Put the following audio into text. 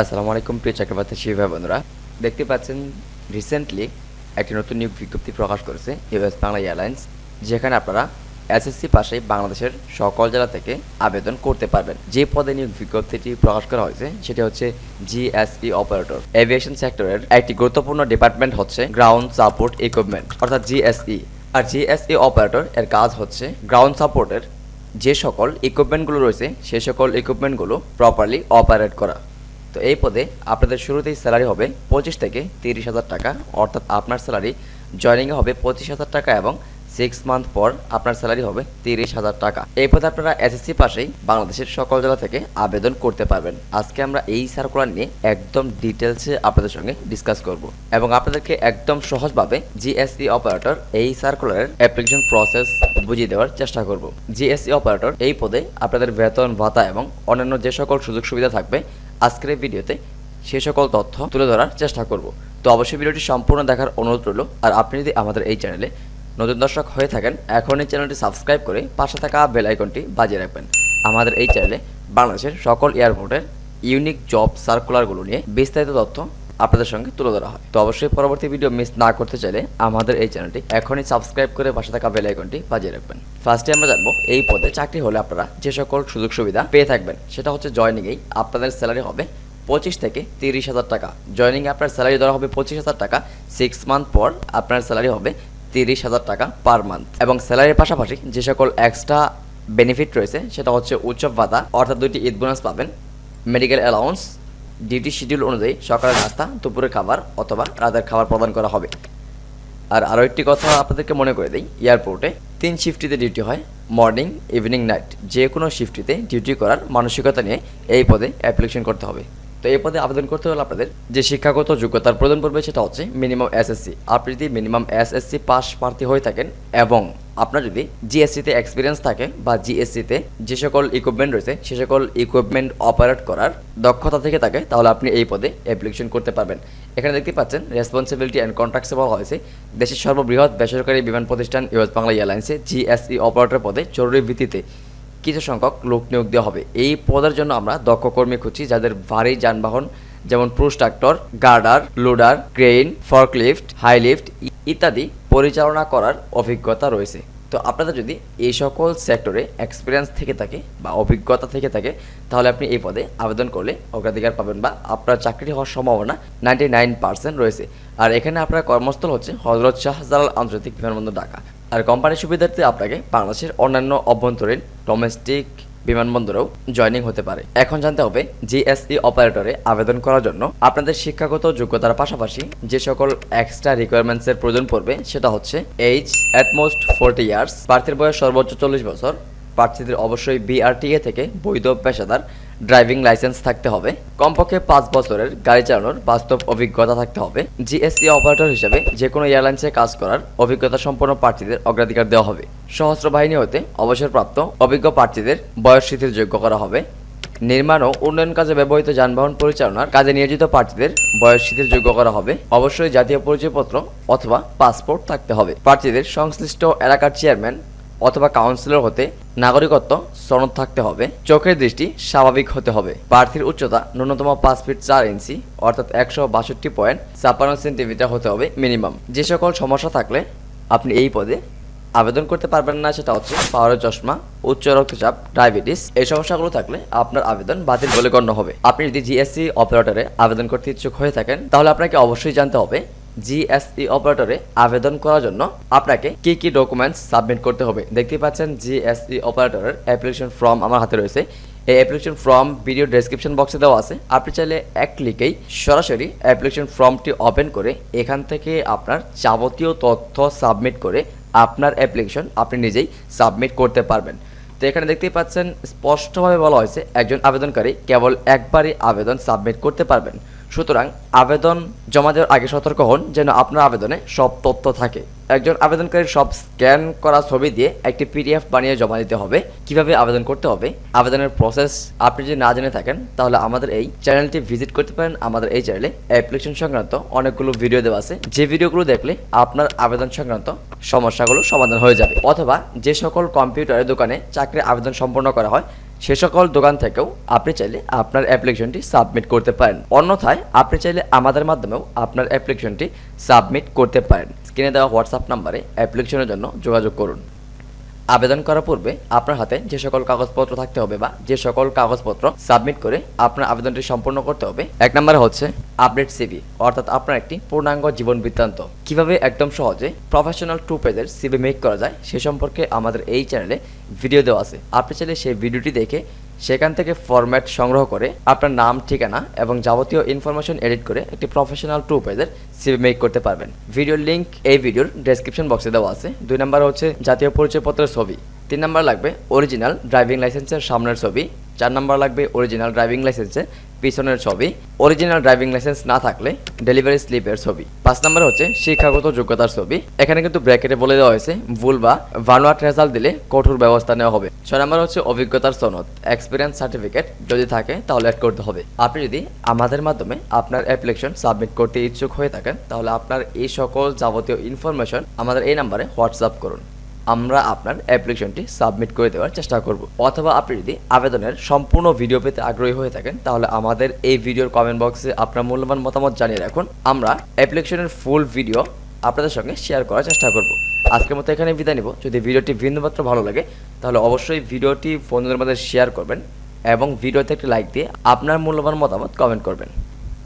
আসসালামু আলাইকুম, প্রিয় চাকরিপ্রার্থী শিবা বন্ধুরা দেখতে পাচ্ছেন রিসেন্টলি একটি নতুন নিয়োগ বিজ্ঞপ্তি প্রকাশ করেছে ইউএস বাংলা এয়ারলাইন্স যেখানে আপনারা এসএসসি পাশে বাংলাদেশের সকল জেলা থেকে আবেদন করতে পারবেন। যে পদে নিয়োগ বিজ্ঞপ্তিটি প্রকাশ করা হয়েছে, সেটি হচ্ছে জিএসই অপারেটর এভিয়েশন সেক্টরের একটি গুরুত্বপূর্ণ ডিপার্টমেন্ট হচ্ছে গ্রাউন্ড সাপোর্ট ইকুইপমেন্ট অর্থাৎ জিএসই আর জিএসই অপারেটর এর কাজ হচ্ছে গ্রাউন্ড সাপোর্টের যে সকল ইকুইপমেন্টগুলো রয়েছে, সে সকল ইকুইপমেন্টগুলো প্রপারলি অপারেট করা। তো এই পদে আপনাদের শুরুতেই স্যালারি হবে পঁচিশ থেকে তিরিশ হাজার টাকা, অর্থাৎ আপনার স্যালারি জয়নিংয়ে হবে পঁচিশ হাজার টাকা এবং সিক্স মান্থ পর আপনার স্যালারি হবে তিরিশ হাজার টাকা। এই পদে আপনারা এসএসসি পাশেই বাংলাদেশের সকল জেলা থেকে আবেদন করতে পারবেন। আজকে আমরা এই সার্কুলার নিয়ে একদম ডিটেলসে আপনাদের সঙ্গে ডিসকাস করব এবং আপনাদেরকে একদম সহজভাবে জিএসই অপারেটর এই সার্কুলারের অ্যাপ্লিকেশন প্রসেস বুঝিয়ে দেওয়ার চেষ্টা করব। জিএসই অপারেটর এই পদে আপনাদের বেতন, ভাতা এবং অন্যান্য যে সকল সুযোগ সুবিধা থাকবে আজকের ভিডিওতে সে সকল তথ্য তুলে ধরার চেষ্টা করব। তো অবশ্যই ভিডিওটি সম্পূর্ণ দেখার অনুরোধ রইল। আর আপনি যদি আমাদের এই চ্যানেলে নতুন দর্শক হয়ে থাকেন এখন এই চ্যানেলটি সাবস্ক্রাইব করে পাশে থাকা বেল আইকনটি বাজিয়ে রাখবেন। আমাদের এই চ্যানেলে বাংলাদেশের সকল এয়ারপোর্টের ইউনিক জব সার্কুলারগুলো নিয়ে বিস্তারিত তথ্য আপনাদের সঙ্গে তুলে ধরা হয়। তো অবশ্যই পরবর্তী ভিডিও মিস না করতে চাইলে আমাদের এই চ্যানেলটি এখনই সাবস্ক্রাইব করে পাশে থাকা বেল আইকনটি বাজিয়ে রাখবেন। ফার্স্টে আমরা জানব, এই পদে চাকরি হলে আপনারা যে সকল সুযোগ সুবিধা পেয়ে থাকবেন, সেটা হচ্ছে জয়নিংয়েই আপনাদের স্যালারি হবে পঁচিশ থেকে তিরিশ হাজার টাকা। জয়নিং আপনার স্যালারি ধরা হবে পঁচিশ হাজার টাকা সিক্স মান্থ পর আপনার স্যালারি হবে তিরিশ হাজার টাকা পার মান্থ এবং স্যালারির পাশাপাশি যে সকল এক্সট্রা বেনিফিট রয়েছে, সেটা হচ্ছে উৎসব ভাতা, অর্থাৎ দুইটি ঈদ বোনাস পাবেন মেডিকেল অ্যালাউন্স ডিউটি শিডিউল অনুযায়ী সকালের নাস্তা, দুপুরের খাবার অথবা রাতের খাবার প্রদান করা হবে। আর আরও একটি কথা আপনাদেরকে মনে করে দিই, এয়ারপোর্টে তিন শিফটিতে ডিউটি হয় মর্নিং ইভিনিং নাইট যে কোনো শিফটিতে ডিউটি করার মানসিকতা নিয়ে এই পদে অ্যাপ্লিকেশন করতে হবে। তো এই পদে আবেদন করতে হলে আপনাদের যে শিক্ষাগত যোগ্যতার প্রয়োজন পড়বে সেটা হচ্ছে মিনিমাম এসএসসি আপনি যদি মিনিমাম এসএসসি পাস প্রার্থী হয়ে থাকেন এবং আপনার যদি জিএসসিতে এক্সপিরিয়েন্স থাকে বা জিএসসিতে যে সকল ইকুইপমেন্ট রয়েছে, সে সকল ইকুইপমেন্ট অপারেট করার দক্ষতা থেকে থাকে, তাহলে আপনি এই পদে অ্যাপ্লিকেশন করতে পারবেন। এখানে দেখতে পাচ্ছেন রেসপন্সিবিলিটি অ্যান্ড কন্ট্রাক্টস বলা হয়েছে। দেশের সর্ববৃহৎ বেসরকারি বিমান প্রতিষ্ঠান, ইউএস বাংলা এয়ারলাইন্সে জিএসই অপারেটর পদে জরুরি ভিত্তিতে কিছু সংখ্যক লোক নিয়োগ দেওয়া হবে। এই পদের জন্য আমরা দক্ষ কর্মী খুঁজছি যাদের ভারী যানবাহন, যেমন পুরুষ tractor, girder, loader crane forklift, high lift ইত্যাদি পরিচালনা করার অভিজ্ঞতা রয়েছে। তো আপনাদের যদি এই সকল সেক্টরে এক্সপিরিয়েন্স থেকে থাকে বা অভিজ্ঞতা থেকে থাকে, তাহলে আপনি এই পদে আবেদন করলে অগ্রাধিকার পাবেন বা আপনার চাকরি হওয়ার সম্ভাবনা নাইনটি নাইন পার্সেন্ট রয়েছে। আর এখানে আপনার কর্মস্থল হচ্ছে হজরত শাহজালাল আন্তর্জাতিক বিমানবন্দর, ঢাকা। আর কোম্পানির সুবিধার্থে আপনাকে বাংলাদেশের অন্যান্য অভ্যন্তরীণ ডোমেস্টিক বিমানবন্দরেও জয়নিং হতে পারে। এখন জানতে হবে জিএসই অপারেটরে আবেদন করার জন্য আপনাদের শিক্ষাগত যোগ্যতার পাশাপাশি যে সকল এক্সট্রা রিকোয়ারমেন্টসের প্রয়োজন পড়বে, সেটা হচ্ছে এইজ অ্যাটমোস্ট ফোরটি ইয়ার্স প্রার্থীর বয়স সর্বোচ্চ চল্লিশ বছর প্রার্থীদের অবশ্যই বিআরটিএ থেকে বৈধ পেশাদার ড্রাইভিং লাইসেন্স থাকতে হবে। কমপক্ষে পাঁচ বছরের গাড়ি চালানোর বাস্তব অভিজ্ঞতা থাকতে হবে। জিএসসি অপারেটর হিসেবে যে কোনো এয়ারলাইন্সে কাজ করার অভিজ্ঞতা সম্পন্ন প্রার্থীদের অগ্রাধিকার দেওয়া হবে। সহস্র বাহিনী হতে অবসরপ্রাপ্ত অভিজ্ঞ প্রার্থীদের বয়স শিথিল যোগ্য করা হবে। নির্মাণ ও উন্নয়ন কাজে ব্যবহৃত যানবাহন পরিচালনার কাজে নিয়োজিত প্রার্থীদের বয়স শিথিল যোগ্য করা হবে। অবশ্যই জাতীয় পরিচয়পত্র অথবা পাসপোর্ট থাকতে হবে। প্রার্থীদের সংশ্লিষ্ট এলাকার চেয়ারম্যান অথবা কাউন্সিলর হতে নাগরিকত্ব সনদ থাকতে হবে। চোখের দৃষ্টি স্বাভাবিক হতে হবে। প্রার্থীর উচ্চতা ন্যূনতম পাঁচ ফিট চার ইঞ্চি অর্থাৎ একশো বাষট্টি পয়েন্ট ছাপ্পান্ন সেন্টিমিটার হতে হবে মিনিমাম। যে সকল সমস্যা থাকলে আপনি এই পদে আবেদন করতে পারবেন না, সেটা হচ্ছে পাওয়ারের চশমা, উচ্চ রক্তচাপ, ডায়াবেটিস। এই সমস্যাগুলো থাকলে আপনার আবেদন বাতিল বলে গণ্য হবে। আপনি যদি জিএসসি অপারেটরে আবেদন করতে ইচ্ছুক হয়ে থাকেন, তাহলে আপনাকে অবশ্যই জানতে হবে জিএসই অপারেটরে আবেদন করার জন্য আপনাকে কি কি ডকুমেন্টস সাবমিট করতে হবে। দেখতে পাচ্ছেন, জিএসই অপারেটরের অ্যাপ্লিকেশন ফর্ম আমার হাতে রয়েছে। এই অ্যাপ্লিকেশন ফর্ম ভিডিও ডেসক্রিপশন বক্সে দেওয়া আছে। আপনি চাইলে এক ক্লিকেই সরাসরি অ্যাপ্লিকেশন ফর্মটি ওপেন করে এখান থেকে আপনার যাবতীয় তথ্য সাবমিট করে আপনার অ্যাপ্লিকেশন আপনি নিজেই সাবমিট করতে পারবেন। তো এখানে দেখতেই পাচ্ছেন, স্পষ্টভাবে বলা হয়েছে, একজন আবেদনকারী কেবল একবারই আবেদন সাবমিট করতে পারবেন। সুতরাং আবেদন, জমা দেওয়ার আগে সতর্ক হন যেন আপনার আবেদনে সব তথ্য থাকে। একজন আবেদনকারীর সব স্ক্যান করা ছবি দিয়ে একটি পিডিএফ বানিয়ে জমা দিতে হবে। কীভাবে আবেদন করতে হবে? আবেদনের প্রসেস আপনি যদি না জেনে থাকেন, তাহলে আমাদের এই চ্যানেলটি ভিজিট করতে পারেন। আমাদের এই চ্যানেলে অ্যাপ্লিকেশন সংক্রান্ত অনেকগুলো ভিডিও দেওয়া আছে। যে ভিডিওগুলো দেখলে আপনার আবেদন সংক্রান্ত সমস্যাগুলো সমাধান হয়ে যাবে। অথবা যে সকল কম্পিউটারের দোকানে চাকরির আবেদন সম্পন্ন করা হয় সে সকল দোকান থেকেও আপনি চাইলে আপনার অ্যাপ্লিকেশনটি সাবমিট করতে পারেন। অন্যথায়, আপনি চাইলে আমাদের মাধ্যমেও আপনার অ্যাপ্লিকেশনটি সাবমিট করতে পারেন। স্ক্রিনে দেওয়া হোয়াটসঅ্যাপ নাম্বারে অ্যাপ্লিকেশনের জন্য যোগাযোগ করুন। আবেদন করার পূর্বে আপনার হাতে যে সকল কাগজপত্র থাকতে হবে বা যে সকল কাগজপত্র সাবমিট করে আপনার আবেদনটি সম্পূর্ণ করতে হবে, এক নম্বরে হচ্ছে আপডেট সিভি অর্থাৎ আপনার একটি পূর্ণাঙ্গ জীবন বৃত্তান্ত। কীভাবে একদম সহজে প্রফেশনাল টু পেজের সিবি মেক করা যায়, সে সম্পর্কে আমাদের এই চ্যানেলে ভিডিও দেওয়া আছে। আপনি চাইলে সেই ভিডিওটি দেখে সেখান থেকে ফরম্যাট সংগ্রহ করে আপনার নাম, ঠিকানা এবং যাবতীয় ইনফরমেশন এডিট করে একটি প্রফেশনাল টু পেজের সিভি মেক করতে পারবেন। ভিডিওর লিঙ্ক এই ভিডিওর ডেসক্রিপশন বক্সে দেওয়া আছে। দুই নাম্বার হচ্ছে জাতীয় পরিচয়পত্রের ছবি। তিন নাম্বার লাগবে অরিজিনাল ড্রাইভিং লাইসেন্সের সামনের ছবি। চার নাম্বার লাগবে অরিজিনাল ড্রাইভিং লাইসেন্সের পিছনের ছবি। অরিজিনাল ড্রাইভিং লাইসেন্স না থাকলে ডেলিভারি স্লিপের ছবি। পাঁচ নাম্বার হচ্ছে শিক্ষাগত যোগ্যতার ছবি। এখানে কিন্তু ব্র্যাকেটে বলে দেওয়া হয়েছে, ভুল বা ভানুয়াট রেজাল্ট দিলে কঠোর ব্যবস্থা নেওয়া হবে। ছয় নাম্বার হচ্ছে অভিজ্ঞতার সনদ। এক্সপিরিয়েন্স সার্টিফিকেট যদি থাকে তাহলে অ্যাড করতে হবে। আপনি যদি আমাদের মাধ্যমে আপনার অ্যাপ্লিকেশন সাবমিট করতে ইচ্ছুক হয়ে থাকেন, তাহলে আপনার এই সকল যাবতীয় ইনফরমেশন আমাদের এই নাম্বারে হোয়াটসঅ্যাপ করুন। আমরা আপনার অ্যাপ্লিকেশনটি সাবমিট করে দেওয়ার চেষ্টা করব। অথবা আপনি যদি আবেদনের সম্পূর্ণ ভিডিও পেতে আগ্রহী হয়ে থাকেন, তাহলে আমাদের এই ভিডিওর কমেন্ট বক্সে আপনার মূল্যবান মতামত জানিয়ে রাখুন। আমরা অ্যাপ্লিকেশনের ফুল ভিডিও আপনাদের সঙ্গে শেয়ার করার চেষ্টা করব। আজকের মতো এখানে বিদায় নিব। যদি ভিডিওটি বিন্দুমাত্র ভালো লাগে, তাহলে অবশ্যই ভিডিওটি বন্ধুদের মধ্যে শেয়ার করবেন এবং ভিডিওতে একটি লাইক দিয়ে আপনার মূল্যবান মতামত কমেন্ট করবেন।